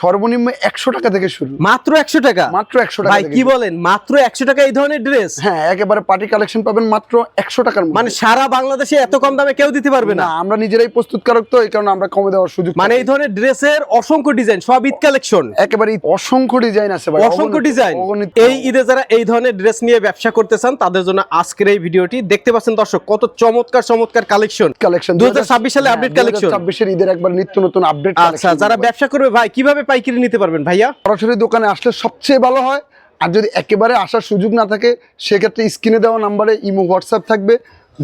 সর্বনিম্ন একশো টাকা থেকে শুরু। মাত্র একশো টাকা? মাত্র একশো টাকা কি বলেন? মাত্র একশো টাকা এই ধরনের ড্রেস? হ্যাঁ একেবারে পার্টি কালেকশন পাবেন মাত্র একশো টাকার মানে সারা বাংলাদেশে এত কম দামে কেউ দিতে পারবে না? আমরা নিজেরাই প্রস্তুতকারক তো এই কারণে আমরা কমে দেওয়ার সুযোগ মানে এই। ধরনের ড্রেসের অসংখ্য ডিজাইন সব ঈদ কালেকশন একেবারে অসংখ্য ডিজাইন আছে ভাই। অসংখ্য ডিজাইন। এই ঈদে যারা এই ধরনের ড্রেস নিয়ে ব্যবসা করতে চান তাদের জন্য আজকের এই ভিডিওটি দেখতে পাচ্ছেন দর্শক কত চমৎকার চমৎকার কালেকশন কালেকশন 2026 সালে আপডেট কালেকশন ছাব্বিশের ঈদের একবার নিত্য নতুন আপডেট আচ্ছা যারা ব্যবসা করবে ভাই কীভাবে পাইকারি নিতে পারবেন ভাইয়া। সরাসরি দোকানে আসলে সবচেয়ে ভালো হয়। আর যদি একেবারে আসার সুযোগ না থাকে সেক্ষেত্রে স্ক্রিনে দেওয়া নাম্বারে ইমো হোয়াটসঅ্যাপ থাকবে।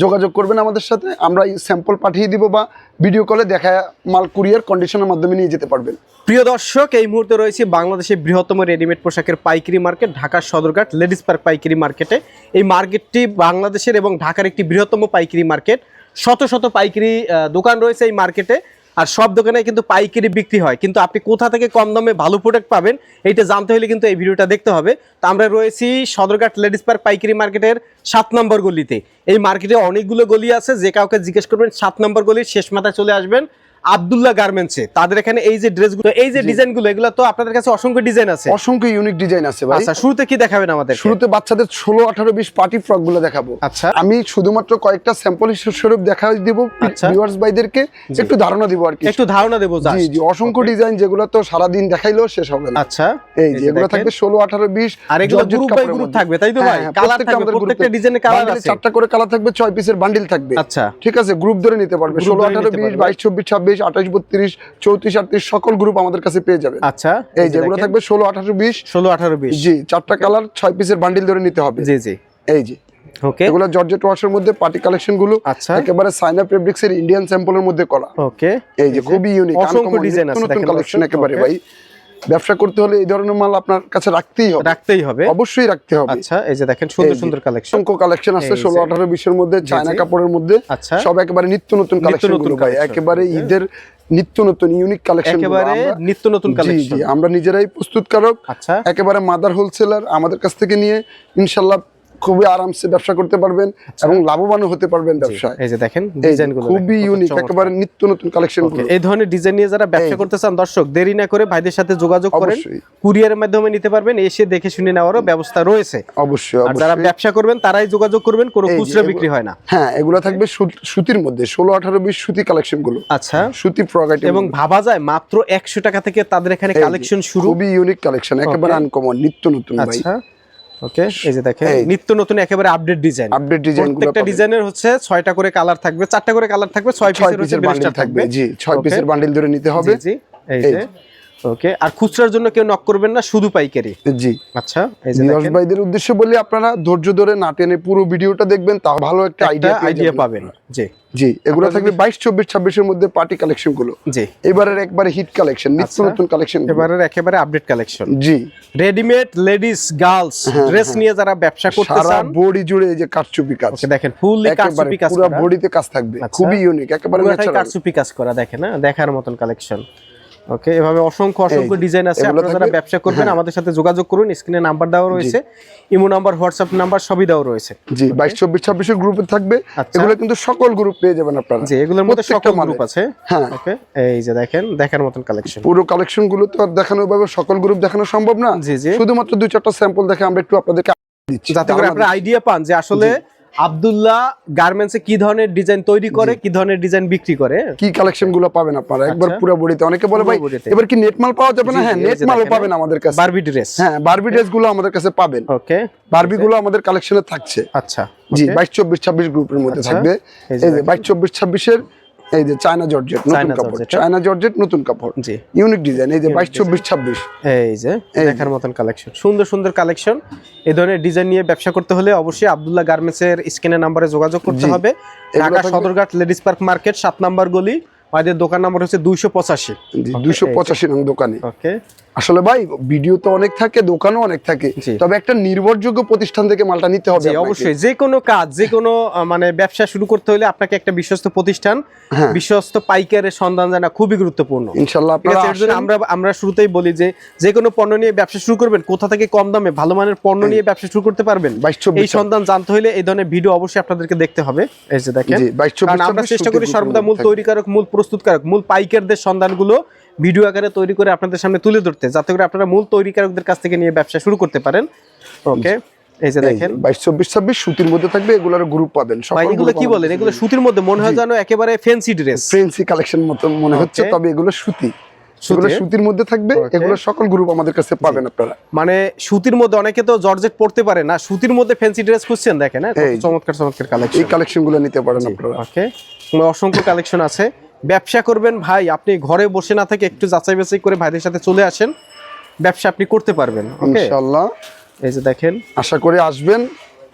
যোগাযোগ করবেন আমাদের সাথে আমরা স্যাম্পল পাঠিয়ে দিব বা ভিডিও কলে দেখা মাল কুরিয়ার কন্ডিশনের মাধ্যমে নিয়ে যেতে পারবেন। প্রিয় দর্শক এই মুহূর্তে রয়েছে বাংলাদেশের বৃহত্তম রেডিমেড পোশাকের পাইকারি মার্কেট ঢাকার সদরঘাট লেডিস পার্ক পাইকারি মার্কেটে এই মার্কেটটি বাংলাদেশের এবং ঢাকার একটি বৃহত্তম পাইকারি মার্কেট শত শত পাইকারি দোকান রয়েছে এই মার্কেটে আর সব দোকানে কিন্তু পাইকারি বিক্রি হয়। কিন্তু আপনি কোথা থেকে কম দামে ভালো প্রোডাক্ট পাবেন, এইটা জানতে হলে কিন্তু এই ভিডিওটা দেখতে হবে। তো আমরা রয়েছি সদরঘাট লেডিস পার্ক পাইকারি মার্কেটের সাত নম্বর গলিতে। এই মার্কেটে অনেকগুলো গলি আছে, যে কাউকে জিজ্ঞেস করবেন সাত নম্বর গলির শেষ মাথায় চলে আসবেন। আবদুল্লাহ গার্মেন্টসে। তাদের এখানে এই যে ড্রেসগুলো এই যে ডিজাইনগুলো এগুলো তো আপনাদের কাছে অসংখ্য ডিজাইন আছে। অসংখ্য ইউনিক ডিজাইন আছে ভাই। আচ্ছা শুরুতে কি দেখাবেন আমাদের শুরুতে বাচ্চাদের ষোলো আঠারো বিশ পার্টি ফ্রকগুলো দেখাবো। আচ্ছা। আমি শুধুমাত্র কয়েকটা স্যাম্পল স্বরূপ দেখা দিব আচ্ছা। ভিউয়ার্স ভাইদেরকে। একটু ধারণা দিব আর কি। একটু ধারণা দেবো জি জি অসংখ্য ডিজাইন যেগুলো তো সারাদিন দেখাইলেও শেষ হবে না। আচ্ছা। এই যে এগুলো থাকবে ষোলো আঠারো বিশ আর এগুলো গ্রুপ বাই গ্রুপ থাকবে তাই তো ভাই? কালার থাকবে প্রত্যেকটা ডিজাইনে কালার আছে। চারটা করে কালার থাকবে ছয় পিসের বান্ডিল থাকবে। আচ্ছা। ঠিক আছে গ্রুপ ধরে নিতে পারবে। Group ষোলো ধরে আঠারো নিতে বিশ পারবে। বাইশ চব্বিশ ছাব্বিশ আঠাশ বত্রিশ চৌত্রিশ আটত্রিশ সকল গ্রুপ আমাদের কাছে পেয়ে যাবে। আচ্ছা এই যেগুলো থাকবে ষোলো আঠারো বিশ। ষোলো আঠারো বিশ। জি চারটা কালার ছয় পিসের বান্ডিল ধরে নিতে হবে। জি জি। এই জি ওকে এগুলো জর্জেট ওয়াশের মধ্যে পার্টি কালেকশনগুলো আচ্ছা। একেবারে সাইনা ফেব্রিক্স এর ইন্ডিয়ান স্যাম্পলের মধ্যে করা। ওকে এই যে খুবই ইউনিক অসংখ্য ডিজাইন আছে নতুন কালেকশন একেবারে ভাই। ব্যবসা করতে হলে এই ধরনের মাল আপনার কাছে রাখতেই হবে। রাখতেই হবে। অবশ্যই রাখতে হবে। আচ্ছা এই যে দেখেন সুন্দর সুন্দর কালেকশন অসংখ্য কালেকশন আছে এই যে। ষোলো আঠারো বিশের মধ্যে চায়না কাপড়ের মধ্যে। আচ্ছা। সব একেবারে নিত্য নতুন কালেকশন নতুন ভাই। একেবারে ঈদের নিত্য নতুন ইউনিক কালেকশন একেবারে নিত্য নতুন কালেকশন জি। আমরা নিজেরাই প্রস্তুতকারক। আচ্ছা। একেবারে মাদার হোলসেলার আমাদের কাছ থেকে নিয়ে ইনশাল্লাহ খুবই আরামসে ব্যবসা করতে পারবেন এবং লাভবানও হতে পারবেন ব্যবসায়। এই যে দেখেন এই যে ডিজাইনগুলো খুবই ইউনিক একেবারে নিত্য নতুন কালেকশনগুলো। এই ধরনের ডিজাইন নিয়ে যারা ব্যবসা করতে চান দর্শক দেরি না করে ভাইদের সাথে যোগাযোগ করেন। কুরিয়ারের মাধ্যমে নিতে পারবেন এসে দেখে শুনে নেওয়ারও ব্যবস্থা রয়েছে। অবশ্যই আর যারা ব্যবসা করবেন তারাই যোগাযোগ করবেন কোনো খুচরা বিক্রি হয় না। হ্যাঁ এগুলো থাকবে সুতির মধ্যে ষোলো আঠারো বিশ সুতি কালেকশনগুলো। আচ্ছা। সুতি আইটেম এবং ভাবা যায় মাত্র একশো টাকা থেকে তাদের এখানে কালেকশন শুরু। খুবই ইউনিক কালেকশন একেবারে. আনকমন নিত্য নতুন ভাই। আচ্ছা। ওকে এই যে দেখেন নিত্য নতুন একেবারে আপডেট ডিজাইন আপডেট ডিজাইন প্রত্যেকটা ডিজাইনের হচ্ছে ছয়টা করে কালার থাকবে চারটা করে কালার থাকবে ছয় ছয় পিসের হচ্ছে পিসের বান্ডিল থাকবে। জি ছয় পিসের বান্ডিল ধরে নিতে হবে। জি এই যে। ওকে আর খুচরার জন্য কেউ নক করবেন না শুধু পাইকারি। জি। আচ্ছা এই যে নিরজ ভাইদের উদ্দেশ্যে বলি আপনারা ধৈর্য ধরে না টেনে পুরো ভিডিওটা দেখবেন তা ভালো একটা আইডিয়া আইডিয়া পাবেন। জি। জি এগুলো থাকবে বাইশ চব্বিশ ছাব্বিশের মধ্যে পার্টি কালেকশনগুলো। জি। এবারের একবারে হিট কালেকশন নিত্য আচ্ছা। নতুন কালেকশন এবারের একেবারে আপডেট কালেকশন জি। Readymade ladies girls dress. নিয়ে যারা ব্যবসা করতে চান বডি জুড়ে এই যে কারচুপি কাজ। ওকে দেখেন ফুললি কারচুপি কাজ পুরো বডিতে কাজ থাকবে। আচ্ছা। খুবই ইউনিক একেবারে ন্যাচারাল কারচুপি কাজ করা দেখেন হ্যাঁ দেখার মতন কালেকশন ওকে এভাবে অসংখ্য অসংখ্য ডিজাইন আছে। আপনারা যারা ব্যবসা করবেন হ্যাঁ। আমাদের সাথে যোগাযোগ করুন স্ক্রিনে নাম্বার দেওয়া রয়েছে ইমো নাম্বার হোয়াটসঅ্যাপ নাম্বার সবই দেওয়া রয়েছে। জি গ্রুপে থাকবে। আচ্ছা। এগুলো কিন্তু সকল গ্রুপ পেয়ে যাবেন আপনারা। জি এগুলোর মধ্যে সকল। গ্রুপ আছে। হ্যাঁ। ওকে এই যে দেখেন দেখার মতন কালেকশন পুরো কালেকশনগুলো তো আর দেখানো ভাবে সকল গ্রুপ দেখানো সম্ভব না। জি জি। শুধুমাত্র দুই চারটা স্যাম্পল দেখে আমরা একটু আপনাদেরকে দিচ্ছি যাতে করে আপনারা আইডিয়া পান যে আসলে আব্দুল্লাহ গার্মেন্টসে কি ধরনের ডিজাইন তৈরি করে কি ধরনের ডিজাইন বিক্রি করে? কি কালেকশনগুলো পাবেন আপনারা? একবার আচ্ছা। পুরো বডিতে। অনেকে বলে ভাই এবার কি নেট মাল পাওয়া যাবে না? হ্যাঁ নেট মালও পাবেন আমাদের কাছে। বারবি ড্রেস হ্যাঁ বারবি ড্রেসগুলো আমাদের কাছে পাবেন। ওকে বারবি গুলো আমাদের কালেকশনে থাকছে। আচ্ছা। জি। বাইশ চব্বিশ ছাব্বিশ গ্রুপের মধ্যে আচ্ছা, থাকবে। এই যে। বাইশ চব্বিশ ছাব্বিশের এই যে চায়না জর্জেট নতুন কাপড়। চায়না জর্জেট নতুন কাপড়। জি। ইউনিক ডিজাইন এই যে Unique বাইশ চব্বিশ ছাব্বিশ। এই যে দেখার মতন কালেকশন সুন্দর সুন্দর কালেকশন এই ধরনের ডিজাইন নিয়ে ব্যবসা করতে হলে অবশ্যই আব্দুল্লাহ গার্মেন্টস এর স্ক্রিনে নাম্বারে যোগাযোগ করতে হবে। Dhaka Sadarghat ladies park market সাত নাম্বার গলি। আমাদের দোকান নাম্বার হচ্ছে দুইশো পঁচাশি। দুইশো পঁচাশি নং দোকানে। ওকে। আসলে ভাই ভিডিও তো অনেক থাকে দোকানও অনেক থাকে। তবে একটা নির্ভরযোগ্য প্রতিষ্ঠান থেকে মালটা নিতে হবে অবশ্যই। যে কোনো কাজ যে কোনো মানে ব্যবসা শুরু করতে হলে আপনাকে একটা বিশ্বস্ত প্রতিষ্ঠান হ্যাঁ। বিশ্বস্ত পাইকারের সন্ধান জানা খুবই গুরুত্বপূর্ণ। জন্য আমরা আমরা শুরুতেই বলি যে যে কোনো পণ্য নিয়ে ব্যবসা শুরু করবেন কোথা থেকে কম দামে ভালো মানের পণ্য নিয়ে ব্যবসা শুরু করতে পারবেন এই সন্ধান জানতে হলে এই ধরনের ভিডিও অবশ্যই আপনাদেরকে দেখতে হবে। এই যে দেখেন আমরা চেষ্টা করি সর্বদা মূল। তৈরিকারক মূল প্রস্তুতকারক মূল পাইকারদের সন্ধানগুলো ভিডিও আকারে তৈরি করে আপনাদের সামনে তুলে ধরতে যাতে করে আপনারা মূল তৈরিকারকদের কাছ থেকে নিয়ে ব্যবসা শুরু করতে পারেন। ওকে এই যে দেখেন। বাইশ চব্বিশ ছাব্বিশ সুতির মধ্যে থাকবে এগুলোর গ্রুপ পাবেন ভাই এগুলো কি বলেন? এগুলো সুতির মধ্যে মনে হয় যেন একেবারে ফ্যান্সি ড্রেস ফ্রেন্সি কালেকশন মতো মনে হচ্ছে তবে এগুলো সুতি। সুতির মধ্যে থাকবে এগুলো সকল গ্রুপ আমাদের কাছে পাবেন আপনারা। মানে সুতির মধ্যে অনেকে তো জর্জেট পড়তে পারে না সুতির মধ্যে ফ্যান্সি ড্রেস খুঁজছেন দেখেন হ্যাঁ? চমৎকার চমৎকার এই কালেকশন কালেকশনগুলো নিতে পারেন আপনারা। ওকে। অসংখ্য কালেকশন আছে। ব্যবসা করবেন ভাই আপনি ঘরে বসে না থেকে একটু যাচাই বাছাই করে ভাইদের সাথে চলে আসেন। ব্যবসা আপনি করতে পারবেন ইনশাআল্লাহ। এই যে দেখেন। আশা করি আসবেন।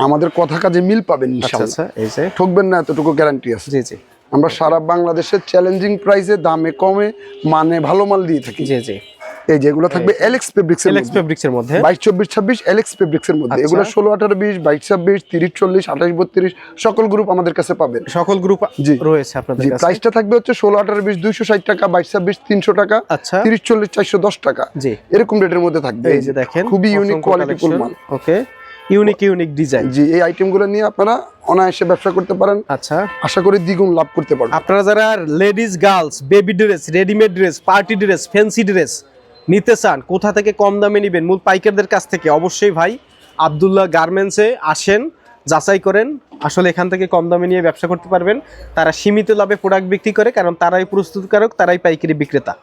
আমাদের কথা কাজে মিল পাবেন আচ্ছা ইনশাআল্লাহ। আচ্ছা এই যে। ঠকবেন না এতটুকু গ্যারান্টি আছে। জি জি। আমরা সারা বাংলাদেশের চ্যালেঞ্জিং প্রাইসে দামে কমে মানে ভালো মাল দিয়ে থাকি। জি জি। এই যেগুলো থাকবে এলেক্স ফেব্রিক্স এর ফেব্রিক্স এর মধ্যে। বাইশ চব্বিশ ছাব্বিশ এলেক্স ফেব্রিক্স এর মধ্যে। আচ্ছা। এগুলো ষোলো আঠারো বিশ বাইশ ছাব্বিশ তিরিশ চল্লিশ আঠাশ বত্রিশ সকল গ্রুপ আমাদের কাছে পাবেন। সকল গ্রুপ। রয়েছে আপনাদের কাছে। প্রাইসটা থাকবে হচ্ছে ষোলো আঠারো বিশ দুইশো ষাট টাকা বাইশ ছাব্বিশ তিনশো টাকা আচ্ছা। তিরিশ চল্লিশ চারশো দশ টাকা। জি। এরকম রেটের মধ্যে থাকবে। এই যে দেখেন খুবই ইউনিক কোয়ালিটিফুল মাল। ওকে ইউনিক ইউনিক ডিজাইন জি এই আইটেমগুলো নিয়ে আপনারা অনায়াসে ব্যবসা করতে পারেন। আচ্ছা। আশা করি দ্বিগুণ লাভ করতে পারবেন আপনারা যারা ladies girls baby dress readymade dress party dress fancy dress নিতে চান কোথা থেকে কম দামে নেবেন? মূল পাইকারদের কাছ থেকে। অবশ্যই ভাই আবদুল্লাহ গার্মেন্টসে আসেন যাচাই করেন। আসলে এখান থেকে কম দামে নিয়ে ব্যবসা করতে পারবেন। তারা সীমিত লাভে প্রোডাক্ট বিক্রি করে কারণ তারাই প্রস্তুতকারক তারাই পাইকারি বিক্রেতা।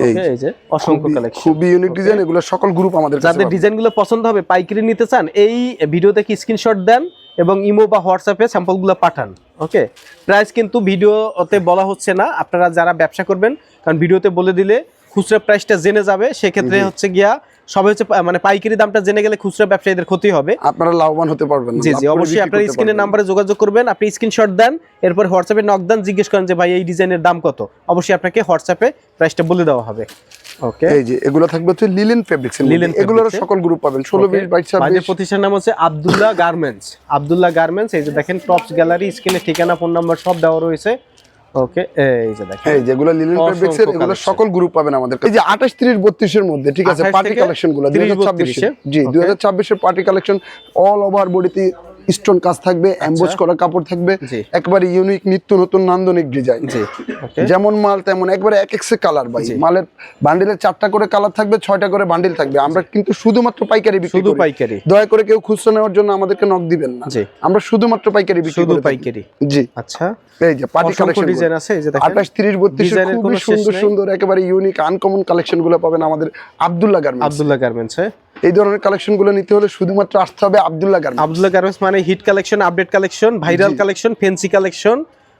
এই যে অসংখ্য খুবই- কালেকশন খুবই ইউনিক ডিজাইন এগুলো সকল গ্রুপ আমাদের যাদের। ডিজাইনগুলো পছন্দ হবে পাইকারি নিতে চান এই ভিডিওতে কি স্ক্রিনশট দেন এবং ইমো বা হোয়াটসঅ্যাপে স্যাম্পলগুলো পাঠান। ওকে প্রাইস কিন্তু ভিডিওতে বলা হচ্ছে না আপনারা যারা ব্যবসা করবেন কারণ ভিডিওতে বলে দিলে খুচরা প্রাইসটা জেনে যাবে সেক্ষেত্রে হচ্ছে গিয়া সবাই হচ্ছে মানে পাইকারি দামটা জেনে গেলে খুচরা ব্যবসায়ীদের ক্ষতি হবে। আপনারা লাভবান হতে পারবেন জি জি অবশ্যই আপনার স্ক্রিনের নাম্বারে যোগাযোগ করবেন আপনি স্ক্রিনশট দেন এরপর হোয়াটসঅ্যাপে নক দেন জিজ্ঞেস করেন যে ভাই এই ডিজাইনের দাম কত? অবশ্যই আপনাকে হোয়াটসঅ্যাপে প্রাইসটা বলে দেওয়া হবে। ওকে এই যে এগুলো থাকবে হচ্ছে লিলেন ফেব্রিক্স Linen এগুলোর সকল গ্রুপ পাবেন। ষোলো বিশ বাইশ ছাব্বিশ। বাইরের প্রতিষ্ঠান নাম হচ্ছে আব্দুল্লাহ গার্মেন্টস। আব্দুল্লাহ গার্মেন্টস এই যে দেখেন টপস গ্যালারি স্ক্রিনে ঠিকানা ফোন নাম্বার সব দেওয়া রয়েছে। ওকে এই যে দেখেন। এই যেগুলো লিলেন ফেব্রিক্স এর এগুলো সকল গ্রুপ পাবেন আমাদের কাছে। এই যে 28 30 32 এর মধ্যে ঠিক আছে পার্টি কালেকশনগুলো 30 2026 32 এর জি 2026 এর পার্টি কালেকশন অল ওভার বডিতে স্টোন কাজ থাকবে এমবোস করা কাপড় থাকবে আচ্ছা। একবারে ইউনিক নিত্য নতুন নান্দনিক ডিজাইন যেমন মাল তেমন একবারে এক এক্সে কালার ভাই। মালের বান্ডিলের চারটা করে কালার থাকবে ছয়টা করে বান্ডিল থাকবে। আমরা কিন্তু শুধুমাত্র পাইকারি বিক্রি শুধু পাইকারি। দয়া করে কেউ খুচরা নেওয়ার জন্য আমাদেরকে নক দিবেন না। আমরা শুধুমাত্র পাইকারি বিক্রি শুধু পাইকারি। জি। আচ্ছা। এই যে পার্টি কালেকশন ডিজাইন আছে এই যে দেখেন। আঠাশ তিরিশ বত্রিশ ডিজাইনের খুবই সুন্দর সুন্দর একেবারে ইউনিক আনকমন কালেকশনগুলো পাবেন আমাদের আবদুল্লাহ গার্মেন্টস আব্দুল্লাহ গার্মেন্টস এই ধরনের কালেকশনগুলো নিতে হলে শুধুমাত্র আসতে হবে আবদুল্লাহ গার্মেন্টস আব্দুল্লাহ গার্মেন্টস মানে hit collection update collection viral collection fancy collection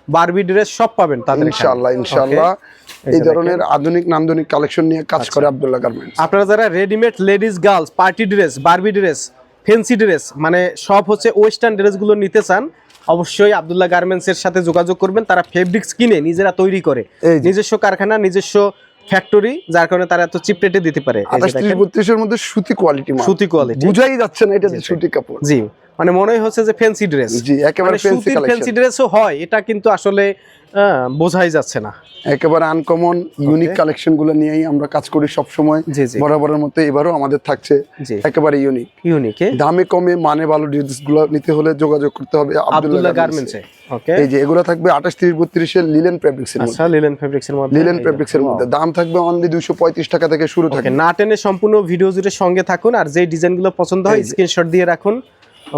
Barbie dress সব পাবেন তাদের ইনশাআল্লাহ ইনশাআল্লাহ। এই ধরনের আধুনিক নান্দনিক কালেকশন নিয়ে কাজ আচ্ছা। করে আবদুল্লাহ গার্মেন্টস আপনারা যারা readymade ladies girls party dress Barbie dress fancy dress মানে সব হচ্ছে ওয়েস্টার্ন ড্রেসগুলো নিতে চান অবশ্যই আব্দুল্লাহ গার্মেন্টস এর সাথে যোগাযোগ করবেন। তারা ফেব্রিক্স কিনে নিজেরা তৈরি করে। নিজস্ব কারখানা নিজস্ব ফ্যাক্টরি যার কারণে তারা এত চিপ রেটে দিতে পারে। আঠাশ ত্রিশ বত্রিশের মধ্যে সুতি কোয়ালিটি সুতি কোয়ালিটি বুঝাই যাচ্ছে না এটা যে সুতি কাপড়। জি। মানে মনে হচ্ছে যে ফ্যান্সি ড্রেস জি একেবারে ফেন্সি সুতির ফ্যান্সি ড্রেসও হয় এটা কিন্তু আসলে বোঝাই যাচ্ছে না। একেবারে আনকমন ইউনিক কালেকশনগুলো নিয়েই আমরা কাজ করি সব সময় জি জি। বরাবরের মতো এবারও আমাদের থাকছে একেবারে ইউনিক ইউনিকে দামে কমে মানে ভালো ড্রেসগুলো নিতে হলে যোগাযোগ করতে হবে আব্দুল্লাহ গার্মেন্টসে ওকে এই যে এগুলো থাকবে আঠাশ তিরিশ বত্রিশের লিলেন ফেব্রিক্স এর মধ্যে। আচ্ছা লিলেন ফেব্রিক্স এর মধ্যে। লিলেন ফেব্রিক্স এর মধ্যে। দাম থাকবে অনলি দুইশো পঁয়ত্রিশ টাকা থেকে শুরু থাকে। না টেনে সম্পূর্ণ ভিডিও জুড়ে সঙ্গে থাকুন আর যে ডিজাইনগুলো পছন্দ হয়। স্ক্রিনশট দিয়ে রাখুন।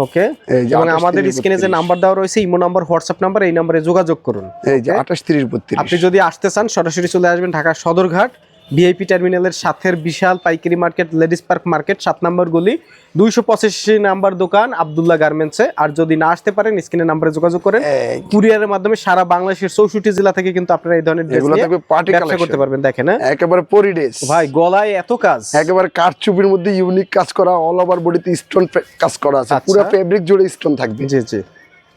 ওকে? 28, আমাদের 30, স্ক্রিনে যে নাম্বার দেওয়া রয়েছে ইমো নাম্বার হোয়াটসঅ্যাপ নাম্বার এই নাম্বারে যোগাযোগ করুন এই যে আঠাশ তিরিশ বত্রিশ। আপনি যদি আসতে চান সরাসরি চলে আসবেন ঢাকার সদরঘাট। ভিআইপি টার্মিনালের সাথের বিশাল পাইকারি মার্কেট লেডিস পার্ক মার্কেট সাত নম্বর গলি দুইশো পঁচাশি নাম্বার দোকান আবদুল্লাহ গার্মেন্টসে। আর যদি না আসতে পারেন স্ক্রিনের নাম্বারে যোগাযোগ করেন। কুরিয়ারের মাধ্যমে সারা বাংলাদেশের চৌষট্টি জেলা থেকে কিন্তু আপনারা এই ধরনের ব্যবসা করতে পারবেন দেখেন হ্যাঁ? একেবারে পরি ড্রেস ভাই গলায় এত কাজ। একেবারে কারচুপির মধ্যে ইউনিক কাজ করা অল ওভার বডিতে স্টোন কাজ করা আছে। আচ্ছা। পুরো ফেব্রিক জুড়ে স্টোন থাকবে। জি জি।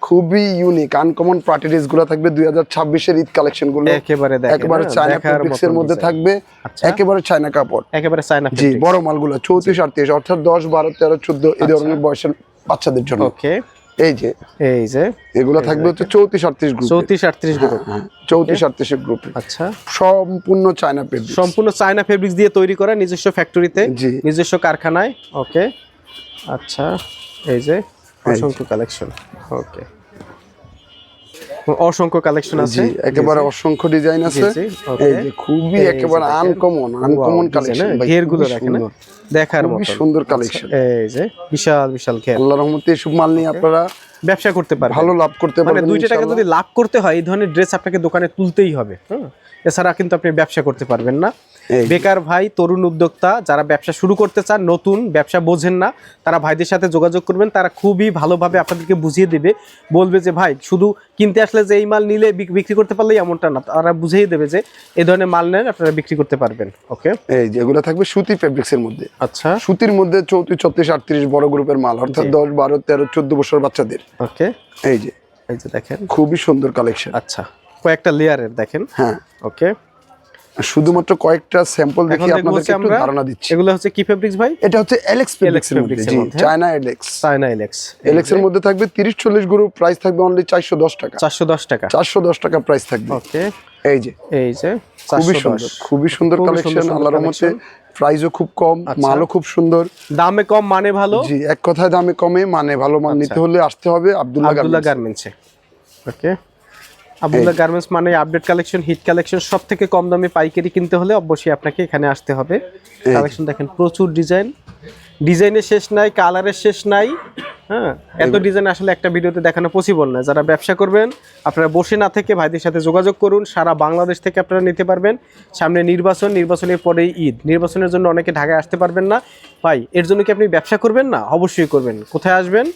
খুবই ইউনিক আনকমন পার্টি ড্রেসগুলো থাকবে দুই হাজার ছাব্বিশের ঈদ কালেকশনগুলো একেবারে একেবারে হ্যাঁ, চায়না দেখার ফেব্রিক্স এর মধ্যে থাকবে আচ্ছা। একেবারে চায়না কাপড়। একেবারে চায়না জি বড় মালগুলো চৌত্রিশ আটত্রিশ অর্থাৎ দশ বারো তেরো চোদ্দ এই ধরনের বয়সের বাচ্চাদের জন্য। ওকে। এই যে। এই যে। এগুলো থাকবে হচ্ছে চৌত্রিশ আটত্রিশ গ্রুপ চৌত্রিশ আটত্রিশ গ্রুপ চৌত্রিশ আটত্রিশের গ্রুপে আচ্ছা। সম্পূর্ণ চায়না ফেব্রিক সম্পূর্ণ চায়না ফেব্রিক্স দিয়ে তৈরি করা নিজস্ব ফ্যাক্টরিতে নিজস্ব কারখানায়। ওকে। আচ্ছা। এই যে। অসংখ্য কালেকশন ওকে অসংখ্য কালেকশন আছে। একেবারে অসংখ্য ডিজাইন আছে। এই যে খুবই একেবারে আনকমন আনকমন কালেকশন ঘেরগুলো হ্যাঁ? দেখার মতো সুন্দর কালেকশন এই যে বিশাল বিশাল ঘের। আল্লাহর রহমতে সব মাল নিয়ে আপনারা ব্যবসা করতে পারবেন ভালো লাভ করতে মানে পারবেন দুইটা টাকা যদি লাভ করতে হয় এই ধরনের ড্রেস আপনাকে দোকানে তুলতেই হবে। হ্যাঁ এছাড়া কিন্তু আপনি ব্যবসা করতে পারবেন না। বেকার ভাই তরুণ উদ্যোক্তা যারা ব্যবসা শুরু করতে চান নতুন ব্যবসা বোঝেন না তারা ভাইদের সাথে যোগাযোগ করবেন তারা খুবই ভালোভাবে আপনাদেরকে বুঝিয়ে দেবে বলবে যে ভাই শুধু কিনতে আসলে যে এই মাল নিলে বিক্রি করতে পারলেই এমনটা না। তারা বুঝিয়ে দেবে যে এই ধরনের মাল নেন আপনারা বিক্রি করতে পারবেন। ওকে? এই যে এগুলো থাকবে সুতি ফেব্রিক্স এর মধ্যে। আচ্ছা। সুতির মধ্যে চৌত্রিশ ছত্রিশ আটত্রিশ বড় গ্রুপের মাল অর্থাৎ দশ বারো তেরো চোদ্দ বছর বাচ্চাদের। ওকে। এই যে এই যে দেখেন। খুবই সুন্দর কালেকশন আচ্ছা। কয়েকটা লেয়ারের দেখেন। হ্যাঁ। ওকে। শুধুমাত্র কয়েকটা স্যাম্পল দেখে আপনাদেরকে একটু ধারণা দিচ্ছি। এগুলো হচ্ছে কি ফেব্রিক্স ভাই? এটা হচ্ছে এলেক্স ফেব্রিক্স এর মধ্যে জি China Alex China Alex Alex এর মধ্যে থাকবে তিরিশ চল্লিশ গ্রুপ প্রাইস থাকবে অনলি চারশো দশ টাকা। চারশো দশ টাকা। চারশো দশ টাকা প্রাইস থাকবে। ওকে। এই যে এই যে খুবই সুন্দর খুবই সুন্দর কালেকশন আল্লাহর রহমতে প্রাইসও খুব কম আচ্ছা। মালও খুব সুন্দর। দামে কম মানে ভালো? জি এক কথায় দামে কমে মানে ভালো মান নিতে হলে আসতে হবে আব্দুল্লাহ গার্মেন্টসে ওকে। আব্দুল্লাহ গার্মেন্টস মানে আপডেট কালেকশন হিট কালেকশন সব থেকে কম দামে পাইকারি কিনতে হলে অবশ্যই আপনাকে এখানে আসতে হবে। কালেকশন দেখেন প্রচুর ডিজাইন ডিজাইনের শেষ নাই কালারের শেষ নাই হ্যাঁ? এত ডিজাইন আসলে একটা ভিডিওতে দেখানো পসিবল না। যারা ব্যবসা করবেন আপনারা বসে না থেকে ভাইদের সাথে যোগাযোগ করুন। সারা বাংলাদেশ থেকে আপনারা নিতে পারবেন। সামনে নির্বাচন নির্বাচনের পরেই ঈদ। নির্বাচনের জন্য অনেকে ঢাকায় আসতে পারবেন না। ভাই এর জন্য কি আপনি ব্যবসা করবেন না? অবশ্যই করবেন। কোথায় আসবেন?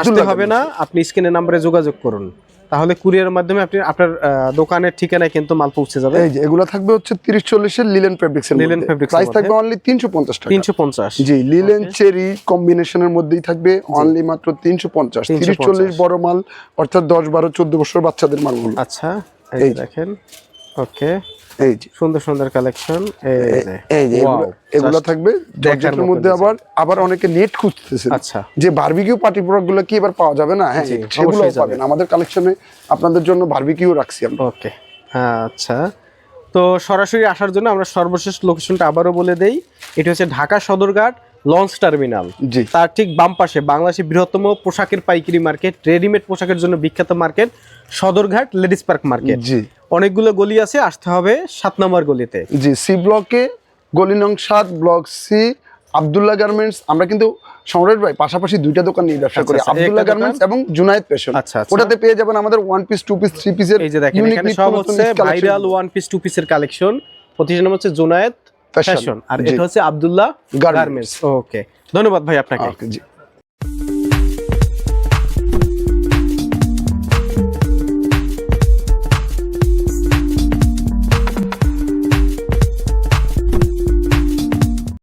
আসতে হবে না। আপনি স্ক্রিনের নাম্বারে যোগাযোগ করুন। তাহলে কুরিয়ারের মাধ্যমে আপনি আপনার আহ, দোকানের ঠিকানায় কিন্তু মাল পৌঁছে যাবে। এই যে এগুলো থাকবে হচ্ছে 30 40 এর লিলেন ফেব্রিক্স এর লিলেন ফেব্রিক্স প্রাইস থাকবে অনলি তিনশো পঞ্চাশ টাকা। তিনশো পঞ্চাশ। জি লিলেন চেরি কম্বিনেশনের মধ্যেই থাকবে অনলি মাত্র তিনশো পঞ্চাশ। 350 তিরিশ চল্লিশ বড় মাল অর্থাৎ 10 12 14 বছর বাচ্চাদের মালগুলো। আচ্ছা এই। দেখেন। ওকে এই যে। সুন্দর সুন্দর কালেকশন এই যে। এগুলো থাকবে জর্জেটের মধ্যে আবার আবার অনেকে নেট খুঁজতেছে আচ্ছা। যে বারবিকিউ পার্টি প্রোডাক্টগুলো কি এবার পাওয়া যাবে না? হ্যাঁ সেগুলো পাবেন। আমাদের কালেকশনে আপনাদের জন্য বারবিকিউ রাখছি আমরা। ওকে হ্যাঁ আচ্ছা। তো সরাসরি আসার জন্য আমরা সর্বশেষ লোকেশনটা আবারও বলে দেই। এটা হচ্ছে ঢাকা সদরঘাট। Launch terminal. জি। তার ঠিক বাম পাশে বাংলাদেশের বৃহত্তম পোশাকের পাইকারি মার্কেট রেডিমেড পোশাকের জন্য বিখ্যাত market Sadarghat ladies park market. জি। অনেকগুলো গলি আছে আসতে হবে সাত নম্বর গলিতে। জি সি ব্লকে গলি নং সাত ব্লক সি আব্দুল্লাহ গার্মেন্টস। আমরা কিন্তু সম্রাট ভাই পাশাপাশি দুইটা দোকান নিয়ে ব্যবসা আচ্ছা, করি আচ্ছা, আব্দুল্লাহ গার্মেন্টস এবং জুনায়েদ ফ্যাশন আচ্ছা। ওটাতে পেয়ে যাবেন আমাদের one piece two piece three পিসের এই যে দেখেন এখানে সব হচ্ছে ভাইরাল ওয়ান পিস টু পিসের কালেকশন প্রতিষ্ঠান নাম হচ্ছে জোনায়েত Fashion, ফ্যাশন আর। এটা হচ্ছে আব্দুল্লাহ। গার্মেন্টস ওকে ধন্যবাদ ভাই আপনাকে। জি।